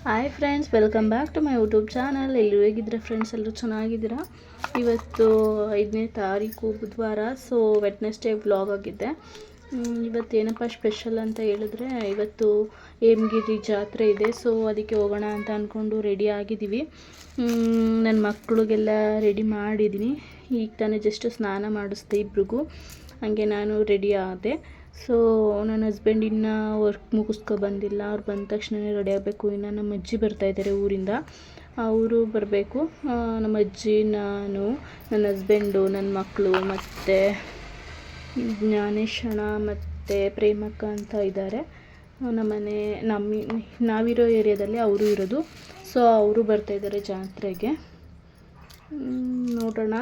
Hi friends welcome back to my YouTube channel ಎಲ್ಲರೂ ಹೇಗಿದ್ರೆ friends ಎಲ್ಲರೂ ಚೆನ್ನಾಗಿದ್ದೀರಾ? ಇವತ್ತು ಐದನೇ ತಾರೀಕು ಬುಧವಾರ ಸೊ ವೆಟ್ನೆಸ್ಡೇ ವ್ಲಾಗ್ ಆಗಿದೆ ಮ್, ಇವತ್ತು ಏನಪ್ಪ ಸ್ಪೆಷಲ್ ಅಂತ ಹೇಳಿದ್ರೆ ಇವತ್ತು ಹೇಮಗಿರಿ ಜಾತ್ರೆ ಇದೆ ಸೊ ಅದಕ್ಕೆ ಹೋಗೋಣ ಅಂತ ಅಂದ್ಕೊಂಡು ರೆಡಿ ಆಗಿದ್ದೀವಿ. ನನ್ನ ಮಕ್ಕಳಿಗೆಲ್ಲ ರೆಡಿ ಮಾಡಿದ್ದೀನಿ. ಈಗ ತಾನೇ ಜಸ್ಟ್ ಸ್ನಾನ ಮಾಡಿಸ್ದೆ ಇಬ್ರಿಗೂ. ಹಾಗೆ ನಾನು ರೆಡಿ ಆದೆ. ಸೊ ನನ್ನ ಹಸ್ಬೆಂಡ್ ಇನ್ನೂ ವರ್ಕ್ ಮುಗಿಸ್ಕೊ ಬಂದಿಲ್ಲ. ಅವ್ರು ಬಂದ ತಕ್ಷಣವೇ ರೆಡಿ ಆಗಬೇಕು. ಇನ್ನು ನಮ್ಮ ಅಜ್ಜಿ ಬರ್ತಾ ಇದ್ದಾರೆ ಊರಿಂದ. ಅವರು ಬರಬೇಕು. ನಮ್ಮ ಅಜ್ಜಿ, ನಾನು, ನನ್ನ ಹಸ್ಬೆಂಡು ನನ್ನ ಮಕ್ಕಳು ಮತ್ತು ಜ್ಞಾನೇಶಣ್ಣ ಮತ್ತು ಪ್ರೇಮಕ್ಕ ಅಂತ ಇದ್ದಾರೆ ನಮ್ಮನೆ, ನಮ್ಮ, ನಾವಿರೋ ಏರಿಯಾದಲ್ಲಿ ಅವರು ಇರೋದು. ಸೊ ಅವರು ಬರ್ತಾ ಇದ್ದಾರೆ ಜಾತ್ರೆಗೆ. ನೋಡೋಣ.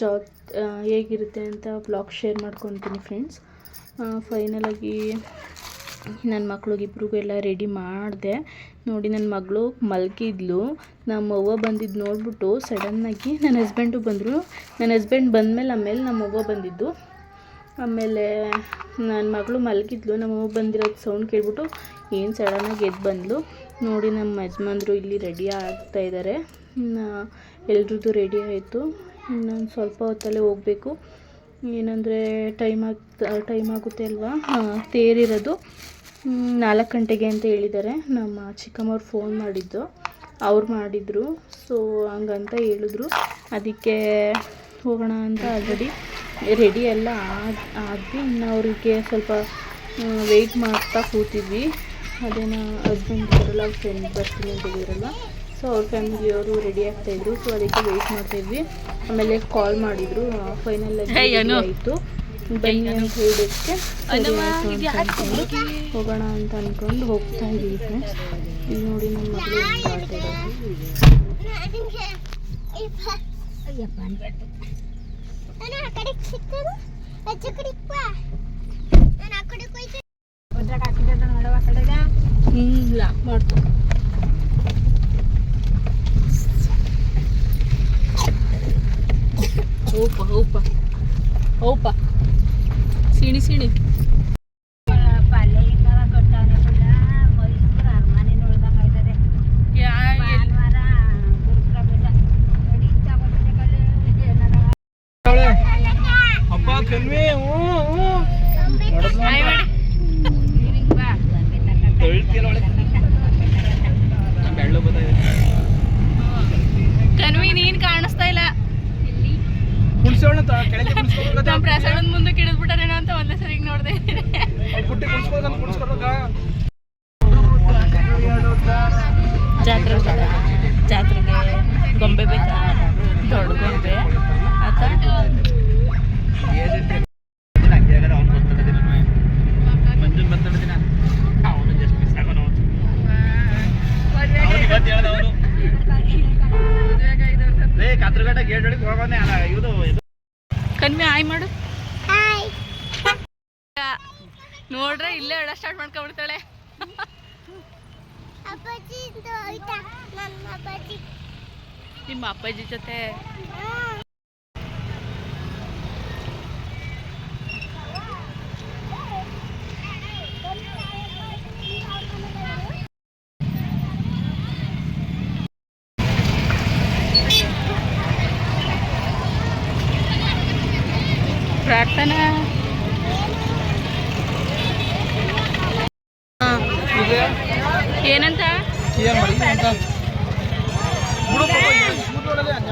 ಜಾ ಹೇಗಿರುತ್ತೆ ಅಂತ ಬ್ಲಾಗ್ ಶೇರ್ ಮಾಡ್ಕೊತೀನಿ ಫ್ರೆಂಡ್ಸ್ ಫೈನಲಾಗಿ ನನ್ನ ಮಕ್ಳಿಗಿಬ್ರಿಗೂ ಎಲ್ಲ ರೆಡಿ ಮಾಡಿದೆ. ನೋಡಿ ನನ್ನ ಮಗಳು ಮಲಗಿದ್ಲು ನಮ್ಮ ಅವ್ವ ಬಂದಿದ್ದು ನೋಡ್ಬಿಟ್ಟು ಸಡನ್ನಾಗಿ ನನ್ನ ಹಸ್ಬೆಂಡು ಬಂದರು. ನನ್ನ ಹಸ್ಬೆಂಡ್ ಬಂದಮೇಲೆ ಆಮೇಲೆ ನಮ್ಮ ಅವ್ವ ಬಂದಿದ್ದು. ಆಮೇಲೆ ನನ್ನ ಮಗಳು ಮಲಗಿದ್ಲು ನಮ್ಮ ಅವ್ವ ಬಂದಿರೋದು ಸೌಂಡ್ ಕೇಳ್ಬಿಟ್ಟು ಏನು ಸಡನ್ನಾಗಿ ಎದ್ದು ಬಂದಳು ನೋಡಿ ನಮ್ಮ ಯಜಮಾನ್ರು ಇಲ್ಲಿ ರೆಡಿ ಆಗ್ತಾ ಇದ್ದಾರೆ ಇನ್ನು ಎಲ್ರದ್ದು ರೆಡಿ ಆಯಿತು. ಇನ್ನೊಂದು ಸ್ವಲ್ಪ ಹೊತ್ತಲ್ಲೇ ಹೋಗಬೇಕು. ಏನಂದರೆ ಟೈಮ್ ಆಗ್ತಾ ಟೈಮ್ ಆಗುತ್ತೆ ಅಲ್ವಾ? ತೇರಿರೋದು. ನಾಲ್ಕು ಗಂಟೆಗೆ ಅಂತ ಹೇಳಿದ್ದಾರೆ. ನಮ್ಮ ಚಿಕ್ಕಮ್ಮವ್ರು ಫೋನ್ ಮಾಡಿದ್ದು. ಅವ್ರು ಮಾಡಿದರು. ಸೊ ಹಂಗಂತ ಹೇಳಿದ್ರು. ಅದಕ್ಕೆ ಹೋಗೋಣ ಅಂತ ಆಲ್ರೆಡಿ ರೆಡಿ ಎಲ್ಲ ಆಗಿ ಇನ್ನು ಅವರಿಗೆ ಸ್ವಲ್ಪ ವೆಯ್ಟ್ ಮಾಡ್ತಾ ಕೂತಿದ್ವಿ. ಅದೇನ ಹಸ್ಬೆಂಡ್ ಬರಲ್ಲ ಫ್ರೆಂಡ್ ಬರ್ತೀನಿ ಅಂತ ಹೇಳಿರಲ್ಲ ಸೊ ಅವ್ರ ಫ್ಯಾಮಿಲಿಯವರು ರೆಡಿ ಆಗ್ತಾಯಿದ್ರು ಸೊ ಅದಕ್ಕೆ ವೆಯ್ಟ್ ಮಾಡ್ತಾಯಿದ್ವಿ ಆಮೇಲೆ ಕಾಲ್ ಮಾಡಿದರು. ಫೈನಲ್ ಆಯಿತು. ಬನ್ನಿ ಅಂತ ಹೇಳಿದಕ್ಕೆ ಹೋಗೋಣ ಅಂತ ಅಂದ್ಕೊಂಡು ಹೋಗ್ತಾ ಇದ್ದೀವಿ ಫ್ರೆಂಡ್ಸ್ ಇಲ್ಲಿ ನೋಡಿ ನಮ್ಮ ಮಗಳು ಆಡ್ತಾ ಇಲ್ಲ ನಾನು ಆ ಕಡೆ ಸಿಕ್ಕರು ಅಜ್ಜ ಕಡೆ ಬಾ ನಾನು ಆ ಕಡೆ ಹೋಯ್ತು ಹ್ಞೂ ಲಾಕ್ ಮಾಡ್ತು ಹೋಪ ಹೋಪ ಹೋಪ ಸಿಣಿ ಸಿಣಿ. ಕನ್ವಿ ನೀನ್ ಕಾಣಿಸ್ತಾ ಇಲ್ಲ. ನಮ್ಮ ಪ್ರಸಾದದ ಮುಂದೆ ಕಿಡಿದ್ಬಿಟ್ಟಾರೇನೋ ಅಂತ ಒಂದೇ ಸರಿ ನೋಡಿದೆ. ಪುಟ್ಟಿ ಕುಣಿಸ್ಕೊಬೇಕಂತ ಕುಣಿಸ್ಕೊಬೇಕ ಜಾತ್ರೆ ಜಾತ್ರೆಗೆ ಗೊಂಬೆ ಬೇಕಾ? ದೊಡ್ಡ ಗೊಂಬೆ. ಆತ ಮಂಜುನ್ ಬಂದ ದಿನ ಅವನು ಜಸ್ಟ್ ಮಿಸ್ ಆಗೋನು ಅವನು ಇವತ್ತು ಹೇಳ್ದ ಅವನು ಏ ಕಾತ್ರಗಡ್ಡ ಗೇಟ್ ಒಳಗೆ ಹೋಗೋನೆ ಅಲ್ಲ ಇದು ಇದು ಕನ್ವಿ ಆಯ್ ಮಾಡು ಹಾಯ್ ನೋಡ್ರೆ ಇಲ್ಲೇ ಹೇಳ ಸ್ಟಾರ್ಟ್ ಮಾಡ್ಕೊಂಡ್ಬಿಡ್ತಾಳೆ. ಅಪ್ಪಾಜಿ ಅಂತ ಹೋಯ್ತಾ ನನ್ನ ಅಪ್ಪಾಜಿ. ನಿಮ್ಮ ಅಪ್ಪಾಜಿ ಜೊತೆ. ಪ್ರಾರ್ಥನಾ ಇದೆ ಏನಂತ ಏನ್ ಮಾಡಿ ಅಂತ ಬಿಡು ಪಾಪ, ಇದು shoot ಒಳಗೆ ಹಂಗೆ.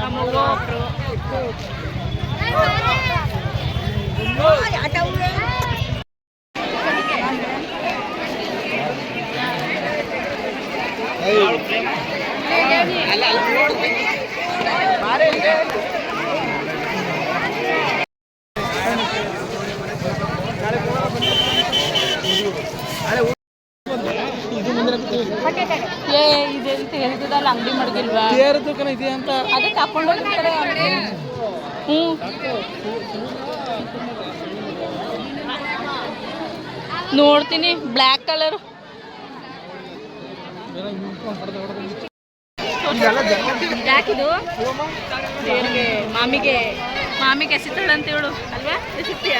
ಏ ಇದೆ ಅಂತ ಹೇಳ್ತಿದ್ದಲ್ಲ ಅಂಗಡಿ ಮಡಗಿಲ್ವಾ? ತೇರದ್ದು ಕಣ ಇದೆ ಅಂತ? ಅದೇ ತಕೊಂಡು ಹೋಗಿರ್ತಾರೆ ಹ್ಞೂ. ನೋಡ್ತೀನಿ ಬ್ಲ್ಯಾಕ್ ಕಲರ್. ಯಾಕಿದು ದೇವ್ರಿಗೆ ಮಾಮಿಗೆ ಮಾಮಿಗೆ ಎಸಿತಾಳೆ ಅಂತ ಹೇಳು. ಅಲ್ವಾ? ಎಸಿತೀಯ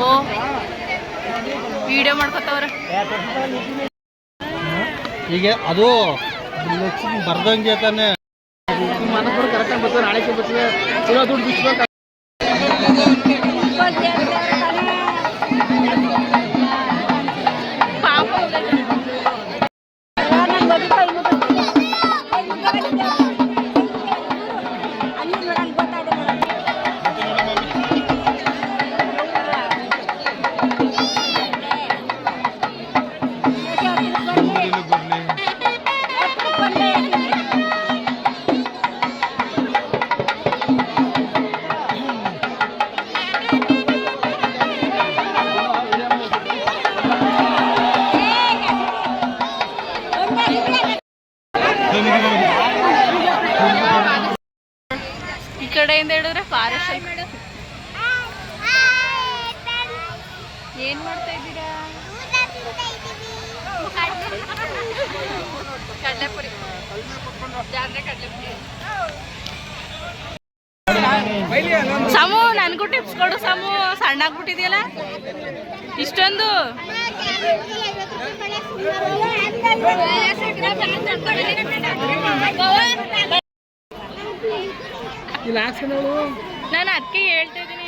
ಓ ವಿಡಿಯೋ ಮಾಡ್ಕೊತಾವ್ರ. ಈಗ ಅದು ಬರ್ದಂಗೆ ತಾನೆ. ಮನಸ್ಸು ಕರೆಕ್ಟಾಗಿ ಬರ್ತದೆ ನಾಳೆ ಬರ್ತದೆ ಚಲೋ ದುಡ್ಡು ಬಿಚ್ಬೇಕು. ಮಾಡ್ತಾ ಇದ್ದೀರಾ? ಕಡಲೆಪುರಿ. ಸಮು ನನಗೂ ಟಿಪ್ಸ್ ಕೊಡು ಸಮು. ಸಣ್ಣಾಗ್ಬಿಟ್ಟಿದೆಯಲ್ಲ ಇಷ್ಟೊಂದು. ಇಲ್ಲಿ ಹಾಕ್ಸ್ಕೊಂಡು ನಾನು ಅದಕ್ಕೆ ಹೇಳ್ತಾ ಇದ್ದೀನಿ.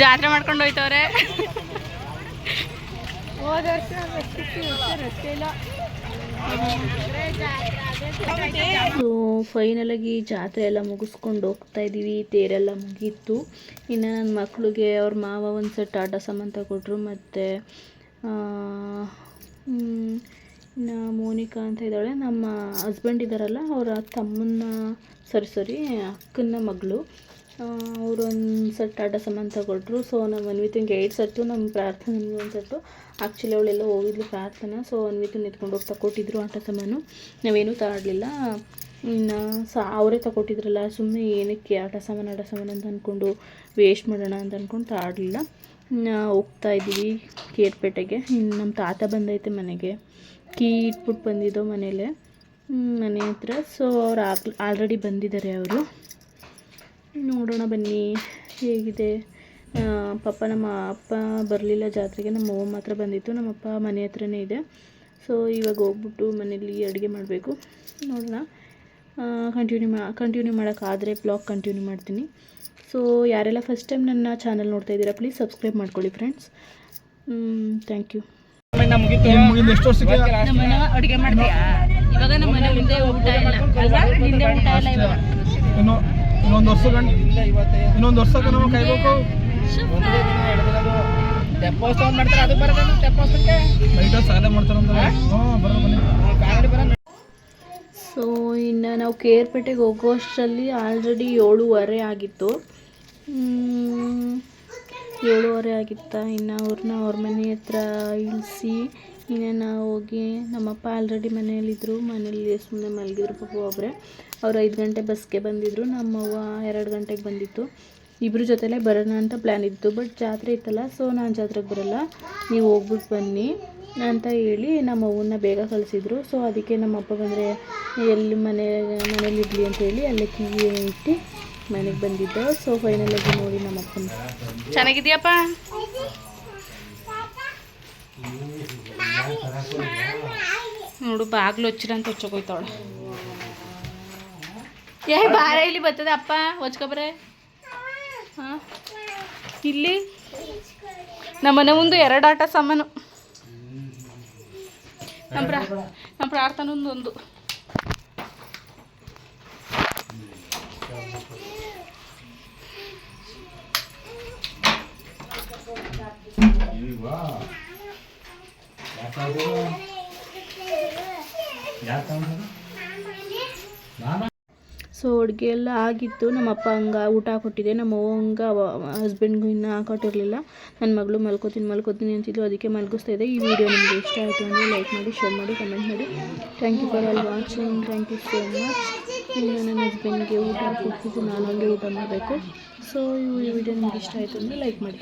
ಜಾತ್ರೆ ಮಾಡ್ಕೊಂಡು ಹೋಯ್ತವ್ರೆ. ಫೈನಲ್ ಆಗಿ ಜಾತ್ರೆ ಎಲ್ಲ ಮುಗಿಸ್ಕೊಂಡು ಹೋಗ್ತಾ ಇದ್ದೀವಿ ತೇರೆಲ್ಲ ಮುಗೀತು. ಇನ್ನು ನನ್ನ ಮಕ್ಳಿಗೆ ಅವ್ರ ಮಾವ ಒಂದು ಸೆಟ್ ಆಟ ಸಾಮಾನು ತಗೊಟ್ರು ಮತ್ತು ಮೋನಿಕಾ ಅಂತ ಇದ್ದಾಳೆ. ನಮ್ಮ ಹಸ್ಬೆಂಡ್ ಇದ್ದಾರಲ್ಲ, ಅವರ ತಮ್ಮನ್ನ ಸರಿ ಸರಿ ಅಕ್ಕನ ಮಗಳು. ಅವರು ಒಂದು ಸೆಟ್ ಆಟ ಸಾಮಾನು ತಗೊಳ್ರು. ಸೊ ನಮ್ಮ ಅನ್ವಿತಿಂಗೆ ಏಟ್ ಸೆಟ್ಟು ನಮ್ಮ ಪ್ರಾರ್ಥನೆ ಒಂದು ಸೆಟ್ಟು ಆ್ಯಕ್ಚುಲಿ ಅವಳೆಲ್ಲ ಹೋಗಿದ್ಲು ಪ್ರಾರ್ಥನೆ. ಸೊ ಅನ್ವಿತನ್ ಎತ್ಕೊಂಡು ಹೋಗಿ ತಗೊಟ್ಟಿದ್ರು ಆಟ ಸಾಮಾನು. ನಾವೇನೂ ತಾಡಲಿಲ್ಲ ಇನ್ನು ಸಾ, ಅವರೇ ತಗೊಟ್ಟಿದ್ರಲ್ಲ ಸುಮ್ಮನೆ ಏನಕ್ಕೆ ಆಟ ಸಾಮಾನು ಆಟ ಸಾಮಾನು ಅಂತ ಅಂದ್ಕೊಂಡು ವೇಸ್ಟ್ ಮಾಡೋಣ ಅಂತ ಅಂದ್ಕೊಂಡು ತಾಡಲಿಲ್ಲ ಹೋಗ್ತಾ ಇದ್ದೀವಿ ಕೇರ್ಪೇಟೆಗೆ. ಇನ್ನು ನಮ್ಮ ತಾತ ಬಂದೈತೆ ಮನೆಗೆ. ಕೀ ಇಟ್ಬಿಟ್ಟು ಬಂದಿದ್ದೋ ಮನೇಲೆ ಮನೆ ಹತ್ರ. ಸೊ ಅವ್ರು ಆಲ್ರೆಡಿ ಬಂದಿದ್ದಾರೆ ಅವರು. ನೋಡೋಣ ಬನ್ನಿ ಹೇಗಿದೆ. ಪಾಪ ನಮ್ಮ ಅಪ್ಪ ಬರಲಿಲ್ಲ ಜಾತ್ರೆಗೆ, ನಮ್ಮ ಅವ್ವ ಮಾತ್ರ ಬಂದಿತ್ತು. ನಮ್ಮಪ್ಪ ಮನೆ ಹತ್ರನೇ ಇದೆ. ಸೊ ಇವಾಗ ಹೋಗ್ಬಿಟ್ಟು ಮನೇಲಿ ಅಡುಗೆ ಮಾಡಬೇಕು. ನೋಡೋಣ. ಕಂಟಿನ್ಯೂ ಮಾ ಕಂಟಿನ್ಯೂ ಮಾಡೋಕ್ಕಾದರೆ ಬ್ಲಾಗ್ ಕಂಟಿನ್ಯೂ ಮಾಡ್ತೀನಿ. ಸೊ ಯಾರೆಲ್ಲ ಫಸ್ಟ್ ಟೈಮ್ ನನ್ನ ಚಾನಲ್ ನೋಡ್ತಾ ಇದ್ದೀರಾ ಪ್ಲೀಸ್ ಸಬ್ಸ್ಕ್ರೈಬ್ ಮಾಡ್ಕೊಳ್ಳಿ ಫ್ರೆಂಡ್ಸ್ ಥ್ಯಾಂಕ್ ಯು ಮುಗಿದ ಎಷ್ಟು ವರ್ಷಕ್ಕೆ ಅಡುಗೆ ಮಾಡ್ತೀಯಾ? ಇವಾಗ ನಮ್ಮ ಮನೆ ಮುಂದೆ ಊಟ ಇಲ್ಲ. ಅಲ್ವಾ? ನಿಂದೆ ಊಟ ಇಲ್ಲ ಇವಾಗ. ಇನ್ನು ಇನ್ನೊಂದು ವರ್ಷ ಗಂಟ ಇನ್ನೊಂದು ವರ್ಷಕ್ಕೆ ನಾವು ಕಾಯ್ಬೇಕು. ಲೈಟ್ ಸಾಲ ಮಾಡ್ತಾರಂತ. ಹ್ಞೂ ಬರೋದು ಬನ್ನಿ. ಸೊ ಇನ್ನು ನಾವು ಕೇರ್ಪೇಟೆಗೆ ಹೋಗೋ ಅಷ್ಟರಲ್ಲಿ ಆಲ್ರೆಡಿ ಏಳುವರೆ ಆಗಿತ್ತು. ಏಳುವರೆ ಆಗಿತ್ತಾ. ಇನ್ನು ಅವ್ರನ್ನ ಅವ್ರ ಮನೆ ಹತ್ರ ಇಳಿಸಿ ಇನ್ನು ನಾವು ಹೋಗಿ ನಮ್ಮಪ್ಪ ಆಲ್ರೆಡಿ ಮನೆಯಲ್ಲಿದ್ದರು ಮನೇಲಿ ಸುಮ್ಮನೆ ಮಲಗಿದ್ರು ಪಾಪ ಒಬ್ಬರೇ ಅವ್ರು ಐದು ಗಂಟೆ ಬಸ್ಗೆ ಬಂದಿದ್ದರು ನಮ್ಮವ್ವ ಎರಡು ಗಂಟೆಗೆ ಬಂದಿತ್ತು. ಇಬ್ಬರ ಜೊತೆಲೇ ಬರೋಣ ಅಂತ ಪ್ಲ್ಯಾನ್ ಇತ್ತು. ಬಟ್ ಜಾತ್ರೆ ಇತ್ತಲ್ಲ ಸೊ ನಾನು ಜಾತ್ರೆಗೆ ಬರಲ್ಲ. ನೀವು ಹೋಗ್ಬಿಟ್ಟು ಬನ್ನಿ ಅಂತ ಹೇಳಿ ನಮ್ಮ ಅವ್ವನ್ನ ಬೇಗ ಕಳಿಸಿದ್ರು. ಸೊ ಅದಕ್ಕೆ ನಮ್ಮಪ್ಪ ಬಂದರೆ, ಎಲ್ಲಿ ಮನೆ, ಮನೇಲಿ ಇರಲಿ ಅಂತ ಹೇಳಿ ಅಲ್ಲೇ ಕಿವಿ ಇಟ್ಟು ಮನೆಗೆ ಬಂದಿದ್ದೆ. ಸೊ ಫೈನಲಾಗಿ ನೋಡಿ ನಮ್ಮ ಅಪ್ಪನ ಚೆನ್ನಾಗಿದೆಯಪ್ಪ? ನೋಡು, ಬಾಗ್ಲು ಹಚ್ಚಿರ ಅಂತ ಏ, ಬಾರ ಇಲ್ಲಿ ಬರ್ತದೆ ಅಪ್ಪ, ಹೊಚ್ಕೊಬ್ರೆ. ಹಾಂ? ಇಲ್ಲಿ? ನಮ್ಮ ಮನೆ ಮುಂದೆ ಎರಡು ಆಟ ಸಾಮಾನು. ನಮ್ಮ ಪ್ರಾ ನಮ್ಮ ಪ್ರಾರ್ಥನೆ ಸೊ, ಅಡುಗೆ ಎಲ್ಲ ಆಗಿತ್ತು. ನಮ್ಮಪ್ಪ ಹಂಗೆ ಊಟ ಕೊಟ್ಟಿದ್ದೆ ನಮ್ಮ ಹಂಗೆ ಹಸ್ಬೆಂಡ್ಗೂ ಇನ್ನೂ ಹಾಕೊಟ್ಟಿರಲಿಲ್ಲ ನನ್ನ ಮಗಳು ಮಲ್ಕೋತೀನಿ ಮಲ್ಕೋತೀನಿ ಅಂತಿದ್ಲು. ಅದಕ್ಕೆ ಮಲ್ಗಿಸ್ತಾ ಇದ್ದೆ. ಈ ವಿಡಿಯೋ ನಿಮಗೆ ಇಷ್ಟ ಆಯಿತು ಅಂದರೆ ಲೈಕ್ ಮಾಡಿ ಶೇರ್ ಮಾಡಿ ಕಮೆಂಟ್ ಮಾಡಿ. Thank you for all watching thank you so much ಇನ್ನು ನನ್ನ ಹಸ್ಬೆಂಡ್ಗೆ ಊಟ ಕೊಟ್ಟಿದ್ದು ನಾನು ಹಂಗೆ ಊಟ ಮಾಡಬೇಕು. ಸೊ ಈ ವಿಡಿಯೋ ನಿಮಗೆ ಇಷ್ಟ ಆಯಿತು ಅಂದರೆ ಲೈಕ್ ಮಾಡಿ.